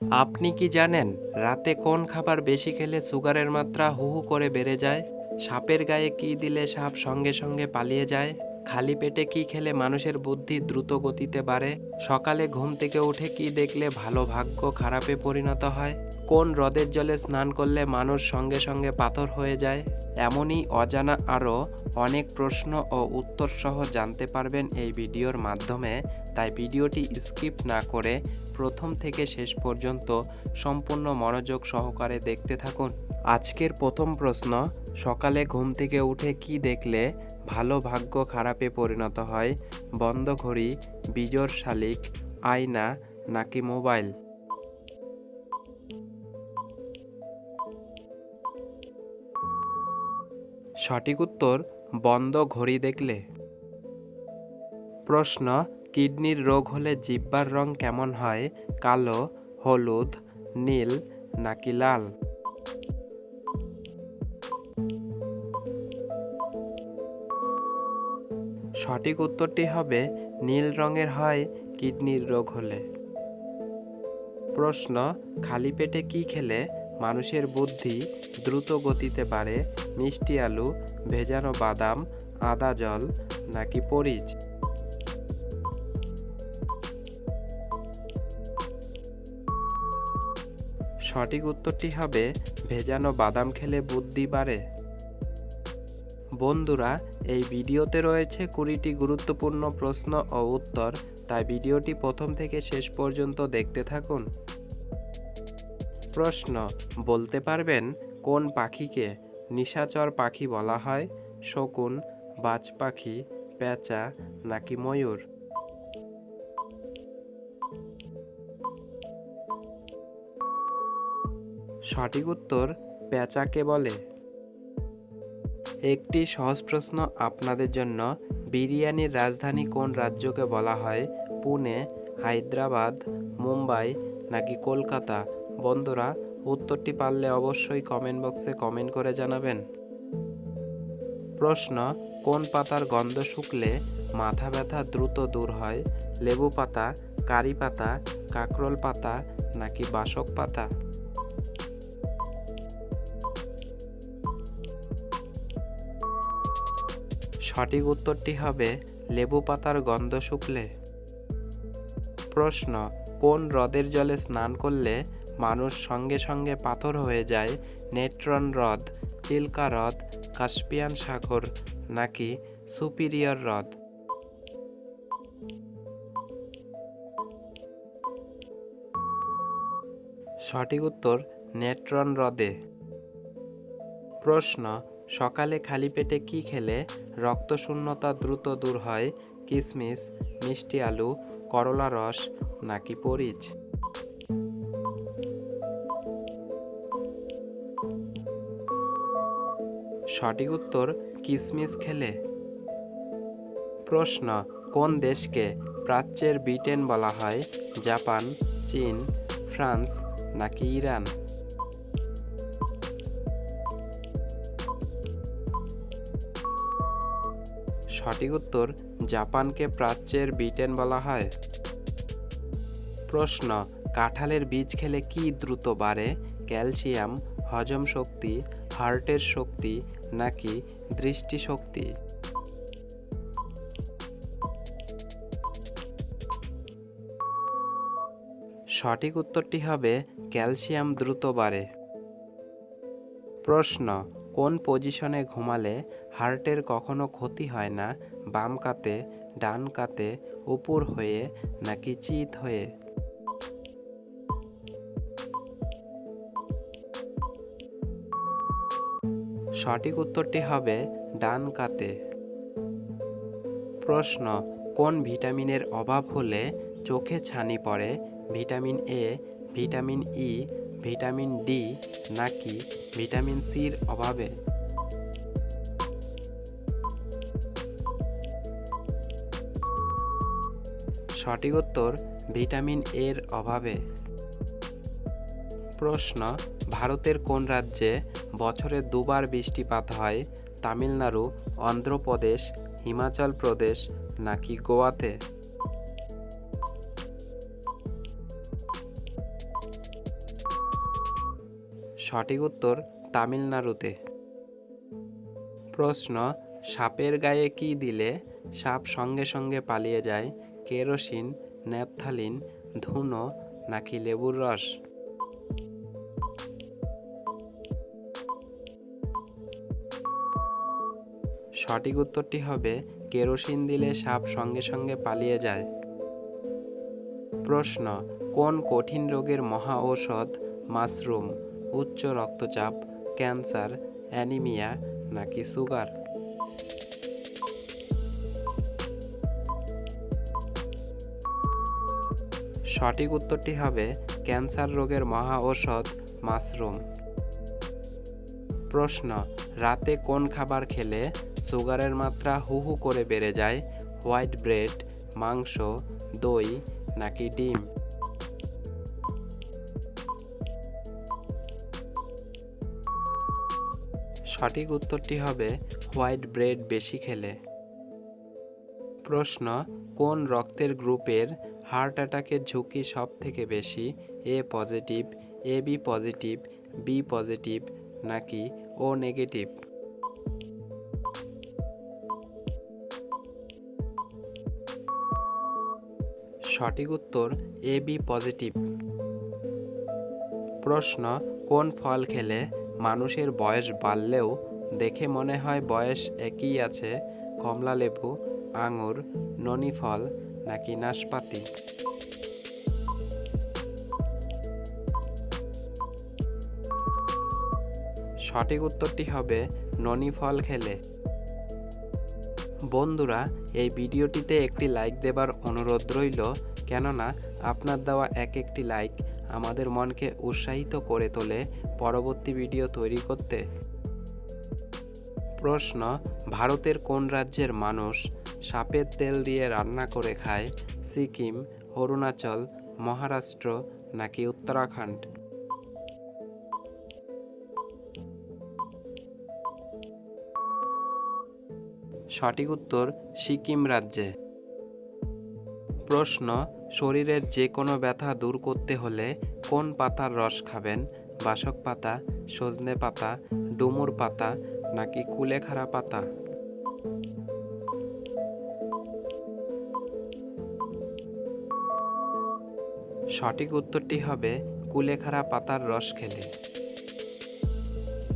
আপনি কি জানেন রাতে কোন খাবার বেশি খেলে সুগারের মাত্রা হু হু করে বেড়ে যায়? সাপের গায়ে কি দিলে সাপ সঙ্গে সঙ্গে পালিয়ে যায়? খালি পেটে কি খেলে মানুষের বুদ্ধি দ্রুত গতিতে বাড়ে? সকালে ঘুম থেকে উঠে কি দেখলে ভালো ভাগ্য খারাপে পরিণত হয়? কোন হ্রদের জলে স্নান করলে মানুষ সঙ্গে সঙ্গে পাথর হয়ে যায়? এমনই অজানা আরও অনেক প্রশ্ন ও উত্তর সহ জানতে পারবেন এই ভিডিওর মাধ্যমে। তাই ভিডিওটি স্কিপ না করে প্রথম থেকে শেষ পর্যন্ত সম্পূর্ণ মনোযোগ সহকারে দেখতে থাকুন। আজকের প্রথম প্রশ্ন, সকালে ঘুম থেকে উঠে কি দেখলে ভালো ভাগ্য খারাপে পরিণত হয়? বন্ধ ঘড়ি বিজোর শালিক, আয়না, নাকি মোবাইল? সঠিক উত্তর, বন্ধ ঘড়ি দেখলে। প্রশ্ন কিডনির রোগ হলে জিহ্বার রং কেমন হয়? কালো, হলুদ, নীল নাকি লাল? সঠিক উত্তরটি হবে, নীল রঙের হয় কিডনির রোগ হলে। প্রশ্ন, খালি পেটে কি খেলে? মানুষের বুদ্ধি দ্রুত গতিতে বাড়ে, মিষ্টি আলু, ভেজানো বাদাম, আদা জল নাকি পরিচ? সঠিক উত্তরটি হবে, ভেজানো বাদাম খেলে বুদ্ধি বাড়ে। বন্ধুরা, এই ভিডিওতে রয়েছে কুড়িটি গুরুত্বপূর্ণ প্রশ্ন ও উত্তর, তাই ভিডিওটি প্রথম থেকে শেষ পর্যন্ত দেখতে থাকুন। প্রশ্ন, বলতে পারবেন কোন পাখিকে নিশাচর পাখি বলা হয়? শকুন, বাজ পাখি, পেঁচা নাকি ময়ূর? সঠিক উত্তর পেঁচাকে বলে। একটি সহজ প্রশ্ন আপনাদের জন্য। বিরিয়ানির রাজধানী কোন রাজ্যকে বলা হয়? পুনে, হায়দ্রাবাদ, মুম্বাই নাকি কলকাতা? বন্ধুরা, উত্তরটি পারলে অবশ্যই কমেন্ট বক্সে কমেন্ট করে জানাবেন। প্রশ্ন, কোন পাতার গন্ধ শুকলে মাথা ব্যথা দ্রুত দূর হয়? লেবু পাতা, কারি পাতা, কাকরোল পাতা নাকি বাসক পাতা? সঠিক উত্তরটি হবে লেবু পাতার গন্ধ শুকলে। প্রশ্ন, কোন হ্রদের জলে স্নান করলে মানুষ সঙ্গে সঙ্গে পাথর হয়ে যায়? নেট্রন হ্রদ, চিল্কা হ্রদ, কাস্পিয়ান সাগর, নাকি সুপিরিয়র হ্রদ? সঠিক উত্তর, নেট্রন হ্রদে। প্রশ্ন সকালে খালি পেটে কি খেলে? রক্তশূন্যতা দ্রুত দূর হয় কিশমিশ মিষ্টি আলু, করলা রস নাকি পরিচ? সঠিক উত্তর কিশমিশ খেলে। প্রশ্ন, কোন দেশকে প্রাচ্যের ব্রিটেন বলা হয়? জাপান, চীন, ফ্রান্স নাকি ইরান? সঠিক উত্তর জাপানকে প্রাচ্যের ব্রিটেন বলা হয়। প্রশ্ন, কাঁঠালের বীজ খেলে কি দ্রুত বাড়ে? ক্যালসিয়াম, হজম শক্তি, হার্টের শক্তি নাকি দৃষ্টিশক্তি? সঠিক উত্তরটি হবে ক্যালসিয়াম দ্রুত বাড়ে। প্রশ্ন কোন পজিশনে ঘুমালে হার্টের কখনো ক্ষতি হয় না, বাম কাতে, ডান কাতে, উপর হয়ে নাকি চিত হয়ে? সঠিক উত্তরটি হবে ডান কাতে। প্রশ্ন, কোন ভিটামিনের অভাব হলে চোখে ছানি পড়ে? Vitamin A, vitamin E vitamin D নাকি ভিটামিন সির অভাবে? সঠিক উত্তর, ভিটামিন এর অভাবে। প্রশ্ন, ভারতের কোন রাজ্যে বছরে দুবার বৃষ্টিপাত হয়, তামিলনাড়ু, অন্ধ্রপ্রদেশ, হিমাচল প্রদেশ নাকি গোয়াতে? সঠিক উত্তর তামিলনাড়ুতে। প্রশ্ন, সাপের গায়ে কি দিলে সাপ সঙ্গে সঙ্গে পালিয়ে যায়? কেরোসিন ন্যাপথালিন ধুনো নাকি লেবুর রস? সঠিক উত্তরটি হবে, কেরোসিন দিলে সাপ সঙ্গে সঙ্গে পালিয়ে যায়। প্রশ্ন, কোন কঠিন রোগের মহা ঔষধ মাশরুম? উচ্চ রক্তচাপ, ক্যান্সার, অ্যানিমিয়া নাকি সুগার? সঠিক উত্তরটি হবে ক্যান্সার রোগের মহা ঔষধ মাশরুম। প্রশ্ন, রাতে কোন খাবার খেলে সুগারের মাত্রা হু হু করে বেড়ে যায়? হোয়াইট ব্রেড, মাংস, দই নাকি ডিম? সঠিক উত্তরটি হবে হোয়াইট ব্রেড বেশি খেলে। প্রশ্ন, কোন রক্তের গ্রুপের হার্ট অ্যাটাকের ঝুঁকি সব থেকে বেশি? A positive, A B positive B positive নাকি ও নেগেটিভ? সঠিক উত্তর, এ বি পজিটিভ। প্রশ্ন, কোন ফল খেলে মানুষের বয়স বাড়লেও দেখে মনে হয় বয়স একই আছে কমলা লেবু আঙুর ননি ফল নাকি নাশপাতি। সঠিক উত্তরটি হবে ননি ফল খেলে। বন্ধুরা, এই ভিডিওটিতে একটি লাইক দেবার অনুরোধ রইল। কেননা, আপনার দেওয়া এক একটি লাইক আমাদের মনকে উৎসাহিত করে তোলে পরবর্তী ভিডিও তৈরি করতে। প্রশ্ন, ভারতের কোন রাজ্যের মানুষ সাপের তেল দিয়ে রান্না করে খায়? সিকিম, অরুণাচল, মহারাষ্ট্র নাকি উত্তরাখণ্ড? সঠিক উত্তর, সিকিম রাজ্যে। প্রশ্ন শরীরের যে কোনো ব্যথা দূর করতে হলে কোন পাতার রস খাবেন? বাসক পাতা, সজনে পাতা, ডুমুর পাতা নাকি কুলেখাড়া পাতা? সঠিক উত্তরটি হবে কুলেখাড়া পাতার রস খেলে।